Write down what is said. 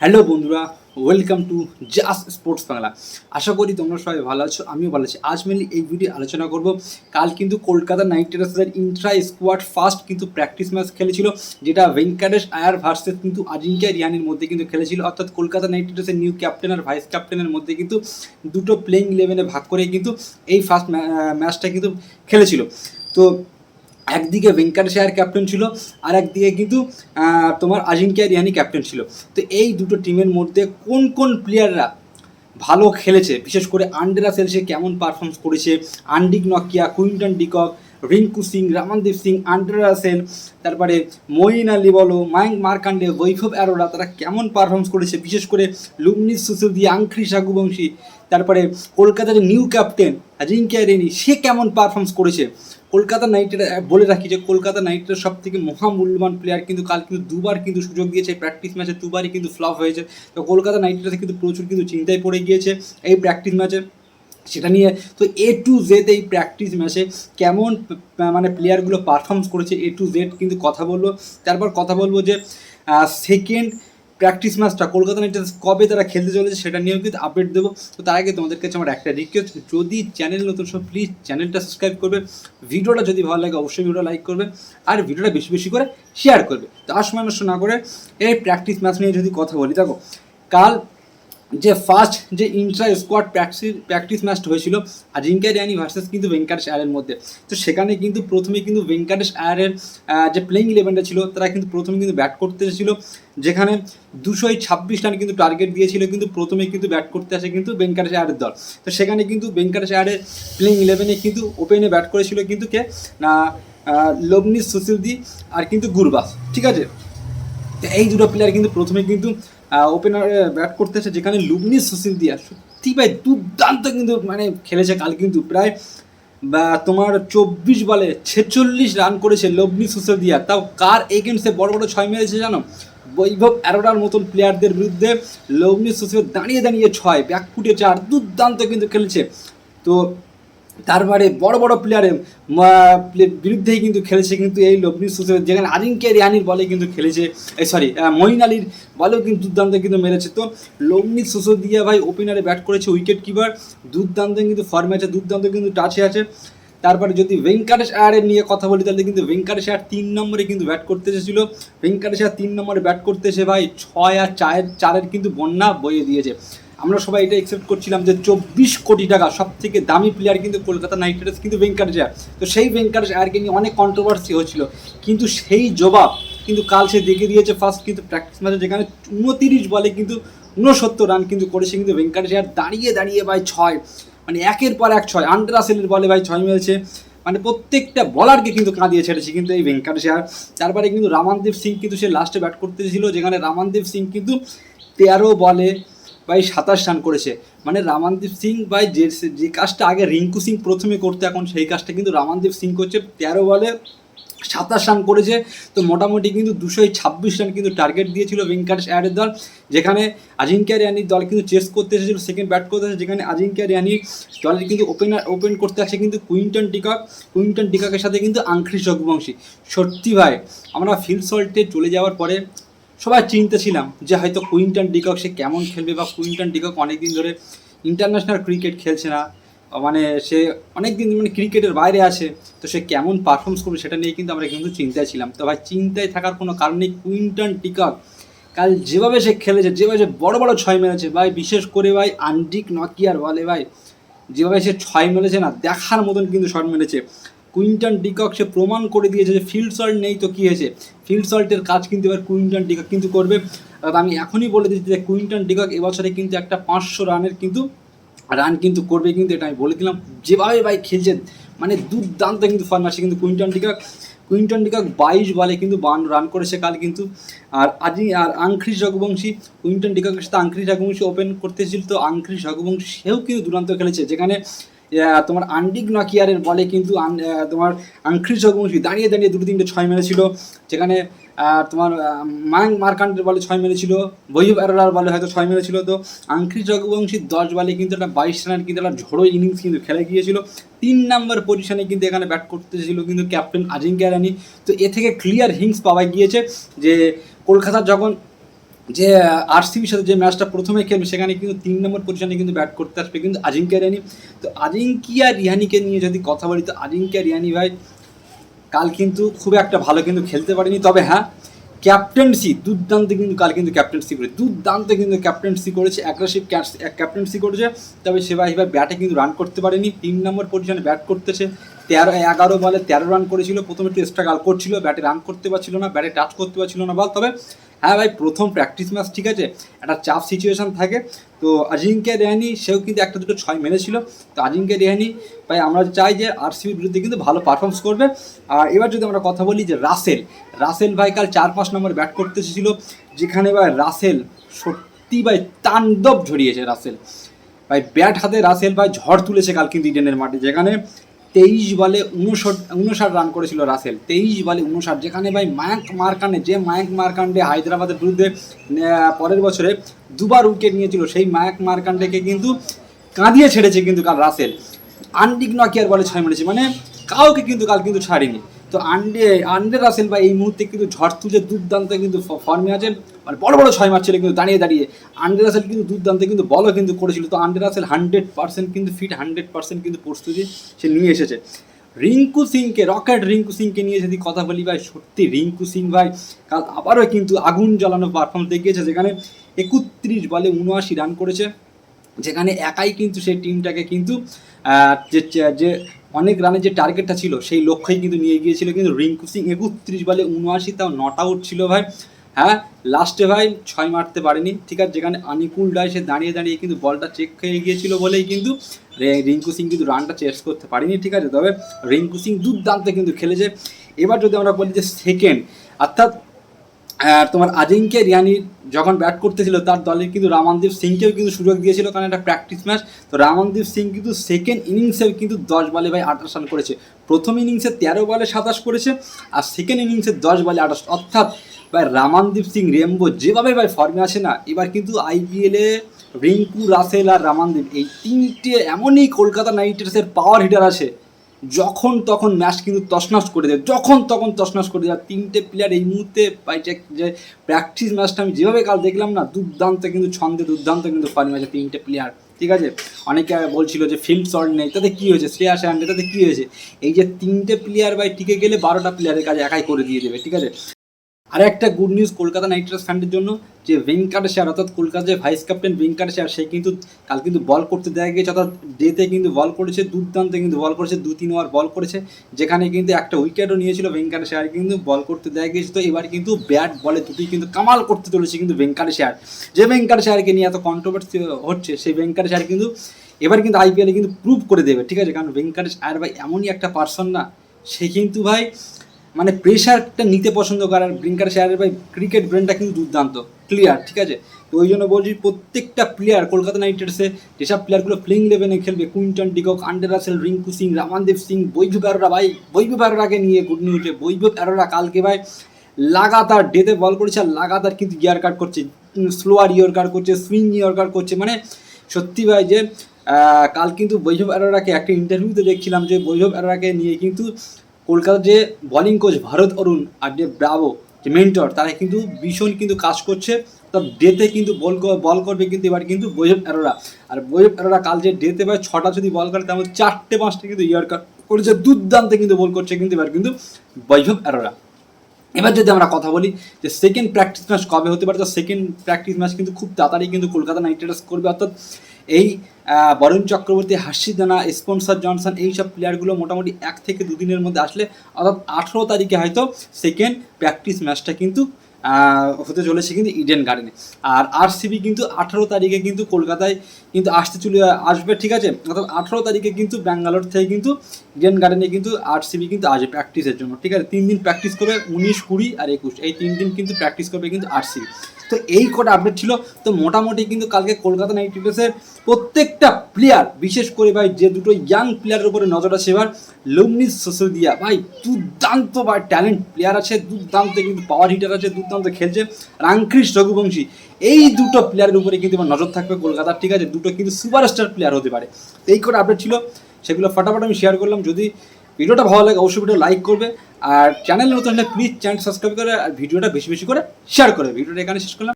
Hello বন্ধুরা welcome to just sports Bangla আশা করি তোমরা সবাই ভালো আছো, আমিও ভালো আছি। আজ মেনলি এই ভিডিও আলোচনা করব। কাল কিন্তু কলকাতা নাইট রাইডার্সের ইন্ট্রা স্কোয়াড ফার্স্ট কিন্তু প্র্যাকটিস ম্যাচ খেলেছিল, যেটা ভেঙ্কাটেশ আয়ার ভার্সেস কিন্তু আজিঙ্কা রিয়ানির মধ্যে কিন্তু খেলেছিল। অর্থাৎ কলকাতা নাইট রাইডার্সের নিউ ক্যাপ্টেন আর ভাইস ক্যাপ্টেনের মধ্যে কিন্তু দুটো প্লেইং ইলেভেনে ভাগ করে কিন্তু এই ফার্স্ট ম্যাচটা কিন্তু খেলেছিল। তো একদিকে ভেঙ্কাটেশ আয়ার ক্যাপ্টেন ছিল, আর একদিকে কিন্তু তোমার আজিঙ্কিয়া রিয়ানি ক্যাপ্টেন ছিল। তো এই দুটো টিমের মধ্যে কোন কোন প্লেয়াররা ভালো খেলেছে? বিশেষ করে আন্ডেরা সেলসে কেমন পারফর্মস করেছে? আন্ডিক Nokia, Quinton de Kock, Rinku Singh, Ramandeep Singh আন্ড্রেরা সেন তারপরে মঈন আলী বলো মায়ঙ্ক মার্কান্ডে, বৈভব অ্যারোরা, তারা কেমন পারফর্মস করেছে? বিশেষ করে লুমনিস সুসুদি আংখ্রি সাগুবংশী, তারপরে কলকাতার নিউ ক্যাপ্টেন আজিঙ্কিয়া রেনি সে কেমন পারফর্মস করেছে? কলকাতা নাইট রাইডার বলে রাখি যে কলকাতা নাইট রাইডার সব থেকে মহামূল্যবান প্লেয়ার কিন্তু কাল কিন্তু দুবার কিন্তু সুযোগ দিয়েছে প্র্যাকটিস ম্যাচে দুবারই কিন্তু ফ্লপ হয়েছে। তো কলকাতা নাইট রাইডার্স কিন্তু প্রচুর কিন্তু চিন্তায় পড়ে গিয়েছে এই প্র্যাকটিস ম্যাচে সেটা নিয়ে তো এ টু জেড এই প্র্যাকটিস ম্যাচে কেমন মানে প্লেয়ারগুলো পারফর্মস করেছে এ টু জেড কিন্তু কথা বলব। তারপর কথা বলব যে সেকেন্ড প্র্যাকটিস ম্যাচটা কলকাতা নাইট রাইডার্স কবে তারা খেলতে চলেছে সেটা নিয়েও কিন্তু আপডেট দেবো। তো তার আগে তোমাদের কাছে আমার একটা রিকোয়েস্ট যদি চ্যানেল নতুন সব প্লিজ চ্যানেলটা সাবস্ক্রাইব করবে। ভিডিওটা যদি ভালো লাগে, অবশ্যই ভিডিও লাইক করবে আর ভিডিওটা বেশি বেশি করে শেয়ার করবে। তার সময় নষ্ট না করে এই প্র্যাকটিস ম্যাচ নিয়ে যদি কথা বলি, দেখো, কাল যে ফার্স্ট যে ইন্ট্রা স্কোয়াড প্র্যাকটিস প্র্যাকটিস ম্যাচটা হয়েছিল আজিঙ্কা রিয়ানি ভার্সেস কিন্তু ভেঙ্কাটেশ আয়ারের মধ্যে। তো সেখানে কিন্তু প্রথমে কিন্তু ভেঙ্কাটেশ আয়ারের যে প্লেইং ইলেভেনটা ছিল তারা কিন্তু প্রথমে কিন্তু ব্যাট করতে এসেছিল যেখানে দুশোই ছাব্বিশ রান কিন্তু টার্গেট দিয়েছিল কিন্তু প্রথমে কিন্তু ব্যাট করতে আসে কিন্তু ভেঙ্কাটেশ আয়ারের দল। তো সেখানে কিন্তু ভেঙ্কাটেশ আয়ারের প্লেইং ইলেভেনে কিন্তু ওপেনে ব্যাট করেছিল কিন্তু কে? না আহ, লবনিস সুসিলদি আর কিন্তু গুরবাস ঠিক আছে? এই দুটো প্লেয়ার কিন্তু প্রথমে কিন্তু ওপেনারে ব্যাট করতে এসে যেখানে লুবনি দিয়া। সত্যি ভাই, দুর্দান্ত কিন্তু মানে খেলেছে কাল কিন্তু প্রায়, বা তোমার চব্বিশ বলে ছেচল্লিশ রান করেছে লবনি সুশীল দিয়া। তাও কার এগেন্সে বড় বড় ছয় মেরেছে জানো? বৈভব অ্যারোরার মতন প্লেয়ারদের বিরুদ্ধে লবনি সুশীল দাঁড়িয়ে দাঁড়িয়ে ছয়, ব্যাক ব্যাকফুটে চার, দুর্দান্ত কিন্তু খেলেছে। তো তারপরে বড় বড় প্লেয়ারের বিরুদ্ধেই কিন্তু খেলেছে কিন্তু এই লবনি সুসের যেখানে আজিঙ্কে রিয়ানির বলে কিন্তু খেলেছে সরি মহিন আলীর বলেও কিন্তু দুর্দান্ত কিন্তু মেরেছে। তো লবনি সুসদিয়া ভাই ওপেনারে ব্যাট করেছে উইকেট কিপার দুর্দান্ত কিন্তু ফর্মে আছে, দুর্দান্ত কিন্তু টাচে আছে। তারপরে যদি ভেঙ্কাটেশ আয়ারের নিয়ে কথা বলি, তাহলে কিন্তু ভেঙ্কাটেশ আয়ার তিন নম্বরে কিন্তু ব্যাট করতে এসেছিল। ভেঙ্কাটেশ আয়ার তিন নম্বরে ব্যাট করতে এসে ভাই ছয় আর চারের চারের কিন্তু বন্যা বয়ে দিয়েছে। আমরা সবাই এটা এক্সেপ্ট করছিলাম যে চব্বিশ কোটি টাকা সব থেকে দামি প্লেয়ার কিন্তু কলকাতা নাইট রাইডার্স কিন্তু ভেঙ্কাটেশ আয়ার তো সেই ভেঙ্কাটেশ আয়ারকে নিয়ে অনেক কন্ট্রোভার্সি হচ্ছিল কিন্তু সেই জবাব কিন্তু কাল সে দেখে দিয়েছে ফার্স্ট কিন্তু প্র্যাকটিস ম্যাচে যেখানে উনতিরিশ বলে কিন্তু উনসত্তর রান কিন্তু করেছে কিন্তু ভেঙ্কাটেশ আয়ার দাঁড়িয়ে দাঁড়িয়ে ভাই ছয়। মানে একের পর এক ছয়। আন্ড্রাসেলের বলে ভাই ছয় মেরেছে। মানে প্রত্যেকটা বলারকে কিন্তু কাঁদিয়ে ছেড়েছে কিন্তু এই ভেঙ্কাটেশ আয়ার তারপরে কিন্তু রামানদীপ সিং কিন্তু সে লাস্টে ব্যাট করতে ছিল, যেখানে রামানদীপ সিং কিন্তু তেরো বলে ভাই সাতাশ রান করেছে। মানে রামানদীপ সিং ভাই যে যে কাজটা আগে রিঙ্কু সিং প্রথমে করতে, এখন সেই কাজটা কিন্তু রামানদীপ সিং করছে। তেরো বলে সাতাশ রান করেছে। তো মোটামুটি কিন্তু দুশোই ছাব্বিশ রান কিন্তু টার্গেট দিয়েছিল ভেঙ্কাটেশ আয়ারের দল, যেখানে আজিঙ্কিয়া রিয়ানির দল কিন্তু চেস করতে এসেছিল সেকেন্ড ব্যাট করতে এসেছে যেখানে আজিঙ্কিয়া রিয়ানি দলের কিন্তু ওপেনার ওপেন করতে আসে কিন্তু কুইন্টন টিকক, কুইন্টন টিককের সাথে কিন্তু আংখ্রি রঘুবংশী সত্যি ভাই, আমরা ফিল্ড সল্টে চলে যাওয়ার পরে সবাই চিন্তা ছিলাম যে হয়তো কুইন্টন ডিকক সে কেমন খেলবে বা কুইন্টন ডিকক অনেকদিন ধরে ইন্টারন্যাশনাল ক্রিকেট খেলছে না মানে সে অনেক দিন মানে ক্রিকেটের বাইরে আছে, তো সে কেমন পারফর্মস করবে সেটা নিয়ে কিন্তু আমরা কিন্তু চিন্তায় ছিলাম। তো ভাই, চিন্তায় থাকার কোনো কারণ নেই, কুইন্টন টিকক কাল যেভাবে সে খেলেছে, যেভাবে সে বড় বড় ছয় মেরেছে, ভাই, বিশেষ করে ভাই, আন্ডিক নকিয়ার বলে ভাই, যেভাবে সে ছয় মেরেছে না, দেখার মতন কিন্তু শট মেরেছে। কুইন্টন ডিকক সে প্রমাণ করে দিয়েছে যে ফিল্ড সল্ট নেই তো কী হয়েছে? ফিল্ড সল্টের কাজ কিন্তু এবার কুইন্টন ডিকক কিন্তু করবে। আমি এখনই বলে দিচ্ছি যে কুইন্টন ডিকক এবছরে কিন্তু একটা পাঁচশো রানের কিন্তু রান কিন্তু করবে কিন্তু, এটা আমি বলে দিলাম। যেভাবে ভাই খেলছেন মানে দুর্দান্ত কিন্তু ফর্ম আছে কিন্তু কুইন্টন ডিকক কুইন্টন ডিকক বাইশ বলে কিন্তু বান রান করেছে কাল কিন্তু। আর আজই আর আংখ্রিস রঘুবংশী, কুইন্টন ডিককের সাথে আংখ্রিস রঘুবংশী ওপেন করতে এসেছিল, তো আংখ্রিস রঘুবংশী সেও কিন্তু দুর্দান্ত খেলেছে। যেখানে তোমার আন্ডিক নকিয়ারের বলে কিন্তু তোমার আংখ্রিস রঘুবংশী দাঁড়িয়ে দাঁড়িয়ে দুটো তিনটে ছয় মেরেছিল। যেখানে আহ, তোমার মাং মার্কান্ডের বলে ছয় মেরেছিল বৈভ অ্যারোলার বলে হয়তো ছয় মেরেছিল। তো আংখ্রিস রঘুবংশী দশ বলে কিন্তু একটা বাইশ রানের কিন্তু একটা ঝোড়ো ইনিংস কিন্তু খেলে গিয়েছিল। তিন নাম্বার পজিশনে কিন্তু এখানে ব্যাট করতেছিল কিন্তু ক্যাপ্টেন আজিঙ্কা রানি। তো এ থেকে ক্লিয়ার হিংস পাওয়া গিয়েছে যে কলকাতার যখন যে আরসিবির সাথে যে ম্যাচটা প্রথমে খেলবে, সেখানে কিন্তু তিন নম্বর পজিশনে কিন্তু ব্যাট করতে আসবে কিন্তু আজিঙ্কিয়া রিয়ানি। তো আজিঙ্কিয়া রিহানিকে নিয়ে যদি কথা বলি, তো আজিঙ্কিয়া রিয়ানি ভাই কাল কিন্তু খুব একটা ভালো কিন্তু খেলতে পারেনি। তবে হ্যাঁ ক্যাপ্টেন্সি দুর্দান্ত কিন্তু কাল কিন্তু ক্যাপ্টেন্সি করে দুর্দান্ত কিন্তু ক্যাপ্টেন্সি করেছে অ্যাগ্রেসিভ ক্যাপ্টেন্সি করেছে। তবে সেবা এবার ব্যাটে কিন্তু রান করতে পারেনি। তিন নম্বর পজিশনে ব্যাট করতেছে। তেরো, এগারো বলে তেরো রান করেছিল। প্রথমে টেস্টটা গাল করছিল। ব্যাটে রান করতে পারছিল না ব্যাটে টাচ করতে পারছিল না বল তবে হ্যাঁ ভাই, প্রথম প্র্যাকটিস ম্যাচ ঠিক আছে? একটা চাপ সিচুয়েশন থাকে। তো আজিঙ্কে রেহানি, সেও কিন্তু একটা দুটো ছয় মেরেছিল। তো আজিঙ্কে রেহানি, ভাই, আমরা চাই যে আরসিবির বিরুদ্ধে কিন্তু ভালো পারফরমেন্স করবে। আর এবার যদি আমরা কথা বলি যে রাসেল রাসেল ভাই কাল চার পাঁচ নম্বর ব্যাট করতে এসেছিল, যেখানে ভাই রাসেল সত্যি ভাই তাণ্ডব ঝরিয়েছে রাসেল। ভাই ব্যাট হাতে রাসেল ভাই ঝড় তুলেছে কাল কিন্তু ইডেনের মাঠে, যেখানে তেইশ বলে উনষট, উনষাট রান করেছিল রাসেল। তেইশ বলে উনষাট, যেখানে ভাই মায়াঙ্ক মার্কান্ডে যে মায়াঙ্ক মার্কান্ডে হায়দ্রাবাদের বিরুদ্ধে পরের বছরে দুবার উইকেট নিয়েছিল, সেই মায়াঙ্ক মারকান্ডেকে কিন্তু কাঁদিয়ে ছেড়েছে কিন্তু কাল রাসেল। আন্ডিক নকিয়ার বলে ছয় মেরেছে মানে কাউকে কিন্তু কাল কিন্তু ছাড়েনি। তো আন্ডে আন্ডে রাসেল বা এই মুহূর্তে কিন্তু ঝড় তুলে দুর্দান্ত কিন্তু ফর্মে আছে মানে বড় বড় ছয় মারছিল কিন্তু দাঁড়িয়ে দাঁড়িয়ে। আন্ডে রাসেল কিন্তু দুর্দান্ত কিন্তু বলও কিন্তু করেছিল। তো আন্ডে রাসেল হান্ড্রেড পার্সেন্ট কিন্তু ফিট হান্ড্রেড পার্সেন্ট কিন্তু প্রস্তুতি সে নিয়ে এসেছে। রিঙ্কু সিংকে, রকেট রিঙ্কু সিংকে নিয়ে যদি কথা বলি ভাই, সত্যি রিঙ্কু সিং ভাই, কাল আবারও কিন্তু আগুন জ্বালানো পারফর্মেন্স দেখিয়েছে। যেখানে একত্রিশ বলে উনআশি রান করেছে। যেখানে একাই কিন্তু সেই টিমটাকে কিন্তু যে অনেক রানের যে টার্গেটটা ছিল, সেই লক্ষ্যেই কিন্তু নিয়ে গিয়েছিল কিন্তু রিঙ্কু সিং। একত্রিশ বলে উনআশি, তাও নট আউট ছিল ভাই। হ্যাঁ লাস্টে ভাই ছয় মারতে পারেনি, ঠিক আছে? যেখানে আনিকুল ডাই সে দাঁড়িয়ে দাঁড়িয়ে কিন্তু বলটা চেক খেয়ে গিয়েছিল বলেই কিন্তু রিঙ্কু সিং কিন্তু রানটা চেস করতে পারেনি, ঠিক আছে? তবে রিঙ্কু সিং দুর্দান্ত কিন্তু খেলেছে। এবার যদি আমরা বলি যে সেকেন্ড অর্থাৎ আহ, তোমার আজিঙ্কে রিয়ানি যখন ব্যাট করতেছিল তার দলে কিন্তু রামানদীপ সিংকেও কিন্তু সুযোগ দিয়েছিল কারণ একটা প্র্যাকটিস ম্যাচ তো রামানদীপ সিং কিন্তু সেকেন্ড ইনিংসেও কিন্তু দশ বলে ভাই আঠাশ রান করেছে। প্রথম ইনিংসে তেরো বলে সাতাশ করেছে আর সেকেন্ড ইনিংসে দশ বলে আঠাশ। অর্থাৎ ভাই রামানদীপ সিং রেমবো যেভাবে ভাই ফর্মে আসে না এবার কিন্তু আইপিএলে রিঙ্কু রাসেল আর রামানদীপ এই তিনটে এমনই কলকাতা নাইট রাইডার্সের পাওয়ার হিটার আছে। যখন তখন ম্যাচ কিন্তু তসনাস করে দেয়, যখন তখন তসনাস করে দেয়। তিনটে প্লেয়ার এই মুহূর্তে যে প্র্যাকটিস ম্যাচটা আমি যেভাবে কাল দেখলাম না, দুর্দান্ত কিন্তু ছন্দে, দুর্দান্ত কিন্তু পারি ম্যাচে তিনটে প্লেয়ার ঠিক আছে? অনেকে বলছিল যে ফিল্ম শর্ট নেই, তাতে কী হয়েছে? শ্রেয়া শ্যান্ডে তাতে কী হয়েছে? এই যে তিনটে প্লেয়ার ভাই টিকে গেলে বারোটা প্লেয়ারের কাজ একাই করে দিয়ে দেবে, ঠিক আছে? আর একটা good news Kolkata knight riders ফ্যানদের জন্য, যে ভেঙ্কাটেশ্বর অর্থাৎ কলকাতার যে ভাইস ক্যাপ্টেন ভেঙ্কাটেশ্বর সে কিন্তু কাল কিন্তু বল করতে দেখা গিয়েছে, অর্থাৎ ডেতে কিন্তু বল করেছে, দুর্দান্ত কিন্তু বল করেছে, দু তিন ওভার বল করেছে, যেখানে কিন্তু একটা উইকেটও নিয়েছিল ভেঙ্কাটেশ্বর কিন্তু বল করতে দেখা গিয়েছে। তো এবার কিন্তু ব্যাট বলে দুটি কিন্তু কামাল করতে চলেছে কিন্তু ভেঙ্কাটেশ্বর যে ভেঙ্কাটেশ্বরকে নিয়ে এত কন্ট্রোভার্সি হচ্ছে, সেই ভেঙ্কাটেশ্বর কিন্তু এবার কিন্তু আইপিএলে কিন্তু প্রুভ করে দেবে, ঠিক আছে? কারণ ভেঙ্কাটেশ আয়ার ভাই এমনই একটা পার্সন না, সে কিন্তু ভাই মানে প্রেশারটা নিতে পছন্দ করে। আর ব্রিঙ্কার শেয়ারের ভাই ক্রিকেট ব্রেনটা কিন্তু দুর্দান্ত। ক্লিয়ার ঠিক আছে? তো ওই জন্য বলছি প্রত্যেকটা প্লেয়ার কলকাতা নাইট রাইডার্সে যেসব প্লেয়ারগুলো প্লেইং ইলেভেনে খেলবে Quinton de Kock Andre Russell Rinku Singh Ramandeep Singh Vaibhav Arora ভাই বৈভব অ্যারোরাকে নিয়ে গুড নিউজে বৈভব অ্যারোরা কালকে ভাই লাগাতার ডেতে বল করেছে আর লাগাতার কিন্তু গিয়ার কাট করছে। স্লোয়ার ইয়র কাট করছে সুইং ইয়র কাট করছে। মানে সত্যি ভাই যে কাল কিন্তু বৈভব অ্যারোরাকে একটা ইন্টারভিউতে দেখছিলাম যে বৈভব অ্যারোরাকে নিয়ে কিন্তু কলকাতার যে বোলিং কোচ ভারত অরুণ আর যে ব্রাভো যে মেন্টর তারা কিন্তু ভীষণ কিন্তু কাজ করছে। তো ডেতে কিন্তু বল বল করবে কিন্তু এবার কিন্তু বৈভব অ্যারোরা আর বৈভব অ্যারোরা কাল যে ডেতে ভাই ছটা যদি বল করে তেমন চারটে পাঁচটা কিন্তু ইয়ার করেছে, দুর্দান্ত কিন্তু বল করছে কিন্তু এবার কিন্তু বৈভব অ্যারোরা এবার যদি আমরা কথা বলি যে সেকেন্ড প্র্যাকটিস ম্যাচ কবে হতে পারে, তো সেকেন্ড প্র্যাকটিস ম্যাচ কিন্তু খুব তাড়াতাড়ি কিন্তু কলকাতা নাইট রাইডার্স করবে। অর্থাৎ এই বরুণ চক্রবর্তী হাসিদানা স্পন্সর জনসন, এইসব প্লেয়ারগুলো মোটামুটি এক থেকে দুদিনের মধ্যে আসলে অর্থাৎ আঠেরো তারিখে হয়তো সেকেন্ড প্র্যাকটিস ম্যাচটা কিন্তু হতে চলেছে কিন্তু ইডেন গার্ডেনে আর আরসিবি কিন্তু আঠারো তারিখে কিন্তু কলকাতায় কিন্তু আসতে চলে, আসবে, ঠিক আছে? অর্থাৎ আঠারো তারিখে কিন্তু ব্যাঙ্গালোর থেকে কিন্তু ইডেন গার্ডেনে কিন্তু আরসিবি কিন্তু আসবে প্র্যাকটিসের জন্য, ঠিক আছে? তিন দিন প্র্যাকটিস করবে উনিশ, কুড়ি আর একুশ। এই তিন দিন কিন্তু প্র্যাকটিস করবে কিন্তু আরসিবি তো এই কটা আপডেট ছিল। তো মোটামুটি কিন্তু কালকে কলকাতা নাইট রাইডার্সের প্রত্যেকটা প্লেয়ার বিশেষ করে ভাই যে দুটো ইয়াং প্লেয়ারের উপরে নজর আছে এবার লুমনিস সসুদিয়া। ভাই, দুর্দান্ত বা ট্যালেন্ট প্লেয়ার আছে, দুর্দান্ত কিন্তু পাওয়ার হিটার আছে, দুর্দান্ত খেলছে রামকৃষ্ণ রঘুবংশী। এই দুটো প্লেয়ারের উপরে কিন্তু এবার নজর থাকবে কলকাতার, ঠিক আছে? দুটো কিন্তু সুপারস্টার প্লেয়ার হতে পারে। এই কটা আপডেট ছিল, সেগুলো ফটাফট আমি শেয়ার করলাম। যদি ভিডিওটা ভালো লাগে, অবশ্যই ভিডিও লাইক করবে। আর চ্যানেল নতুন হলে প্লিজ চ্যানেল সাবস্ক্রাইব করে, আর ভিডিওটা বেশি বেশি করে শেয়ার করে। ভিডিওটা এখানে শেষ করলাম।